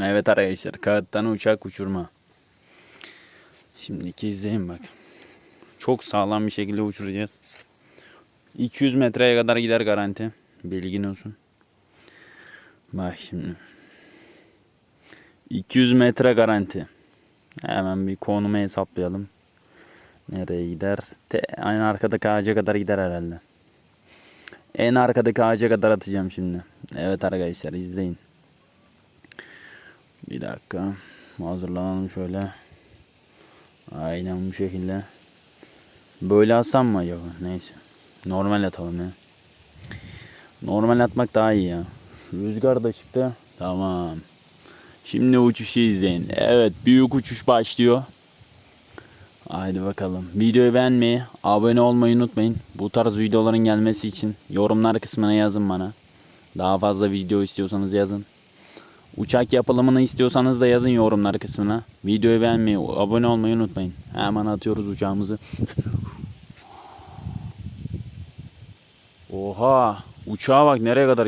Evet arkadaşlar kağıttan uçak uçurma. Şimdiki izleyin bak. Çok sağlam bir şekilde uçuracağız. 200 metreye kadar gider garanti. Bilgin olsun. Bak şimdi. 200 metre garanti. Hemen bir konumu hesaplayalım. Nereye gider? Te, en arkadaki ağaca kadar gider herhalde. En arkadaki ağaca kadar atacağım şimdi. Evet arkadaşlar izleyin. Bir dakika. Hazırlanalım şöyle. Aynen bu şekilde. Böyle atsam mı acaba? Neyse. Normal atalım ya. Normal atmak daha iyi ya. Rüzgar da çıktı. Tamam. Şimdi uçuşu izleyin. Evet büyük uçuş başlıyor. Haydi bakalım. Videoyu beğenmeyi, abone olmayı unutmayın. Bu tarz videoların gelmesi için yorumlar kısmına yazın bana. Daha fazla video istiyorsanız yazın. Uçak yapılımını istiyorsanız da yazın yorumlar kısmına. Videoyu beğenmeyi, abone olmayı unutmayın. Hemen atıyoruz uçağımızı. Oha! Uçağa bak nereye kadar